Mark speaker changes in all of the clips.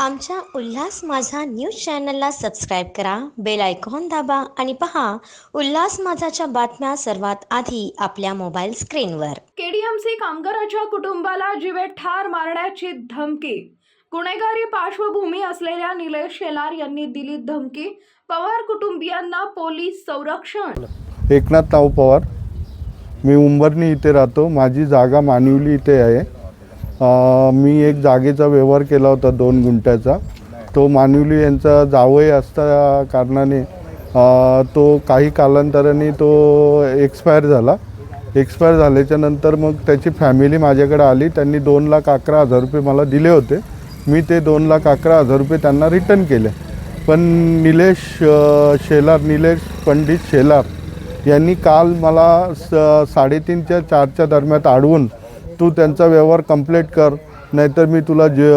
Speaker 1: आमच्या उल्हास माझा न्यूज चॅनलला सबस्क्राईब करा बेल आयकॉन दाबा आणि पहा उल्हास माझाच्या बातम्या सर्वात आधी आपल्या मोबाईल स्क्रीनवर.
Speaker 2: केडीएमसी कामगाराच्या कुटुंबाला जीवे ठार मारण्याची धमकी. गुन्हेगारी पार्श्वभूमी असलेल्या निलेश शेलार यांनी दिली धमकी. पवार कुटुंबियांना पोलीस संरक्षण.
Speaker 3: एकनाथ ताऊ पवार. मी उंबरणी इथे राहतो. माझी जागा मानिवली इथे आहे. मी एक जागेचा व्यवहार केला होता दोन गुंठ्याचा. तो मानिवली यांचा जावई असता कारणाने तो काही कालांतराने तो एक्सपायर झाला. एक्सपायर झाल्याच्यानंतर मग त्याची फॅमिली माझ्याकडे आली. त्यांनी दोन लाख अकरा हजार रुपये मला दिले होते. मी ते दोन लाख अकरा हजार रुपये त्यांना रिटर्न केले. पण निलेश शेलार निलेश पंडित शेलार यांनी काल मला स साडेतीनच्या चारच्या दरम्यान अडवून तू त्यांचा व्यवहार कंप्लीट कर नाहीतर मी तुला जे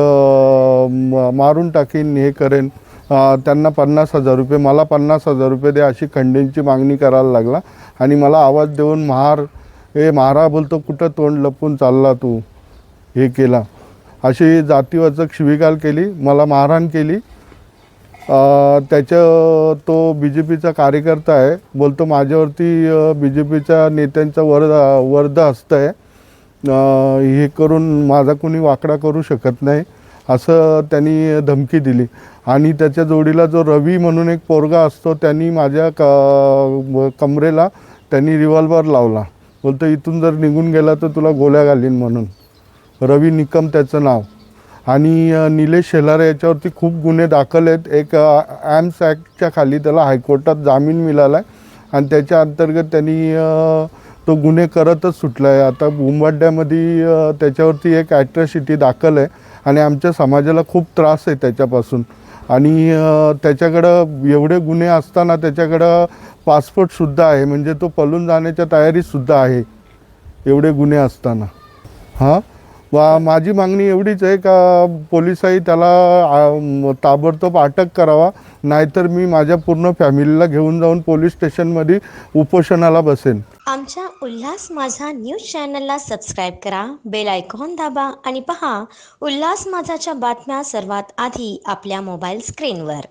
Speaker 3: म- मारून टाकीन हे करेन. त्यांना पन्नास हजार रुपये मला पन्नास हजार रुपये दे अशी खंडींची मागणी करायला लागला. आणि मला आवाज देऊन महार हे महारा बोलतो कुठं तोंड लपून चालला तू? हे केला. अशी जातीवाचक शिवीगाळ केली मला मारहाण केली. त्याच्या तो बी जे पीचा कार्यकर्ता आहे. बोलतो माझ्यावरती बी जे पीच्या नेत्यांचा वर्ध वर्ध हस्त आहे हे करून माझा कोणी वाकडा करू शकत नाही असं त्यांनी धमकी दिली. आणि त्याच्या जोडीला जो रवी म्हणून एक पोरगा असतो त्यांनी माझ्या क कमरेला त्यांनी रिव्हॉल्वर लावला. बोलतो इथून जर निघून गेला तर तुला गोळ्या घालीन म्हणून. रवी निकम त्याचं नाव. आणि निलेश शेलारे याच्यावरती खूप गुन्हे दाखल आहेत. एक ॲम्स ॲक्टच्या खाली त्याला हायकोर्टात जामीन मिळाला आहे आणि त्याच्या अंतर्गत त्यांनी तो गुन्हे करतच सुटला आहे आता उंबाड्यामध्ये त्याच्यावरती एक ॲट्रॉसिटी दाखल आहे आणि आमच्या समाजाला खूप त्रास आहे त्याच्यापासून. आणि त्याच्याकडं एवढे गुन्हे असताना त्याच्याकडं पासपोर्टसुद्धा आहे. म्हणजे तो पळून जाण्याच्या तयारीतसुद्धा आहे. एवढे गुन्हे असताना. हां? वा माझी मागणी एवढीच आहे का पोलिसही त्याला ताबडतोब अटक करावा नाहीतर मी माझ्या पूर्ण फॅमिलीला घेऊन जाऊन पोलीस स्टेशनमध्ये उपोषणाला बसेन.
Speaker 1: आमच्या उल्हास माझा न्यूज चॅनलला सबस्क्राईब करा बेल आयकॉन दाबा आणि पहा उल्हास माझाच्या बातम्या सर्वात आधी आपल्या मोबाईल स्क्रीनवर.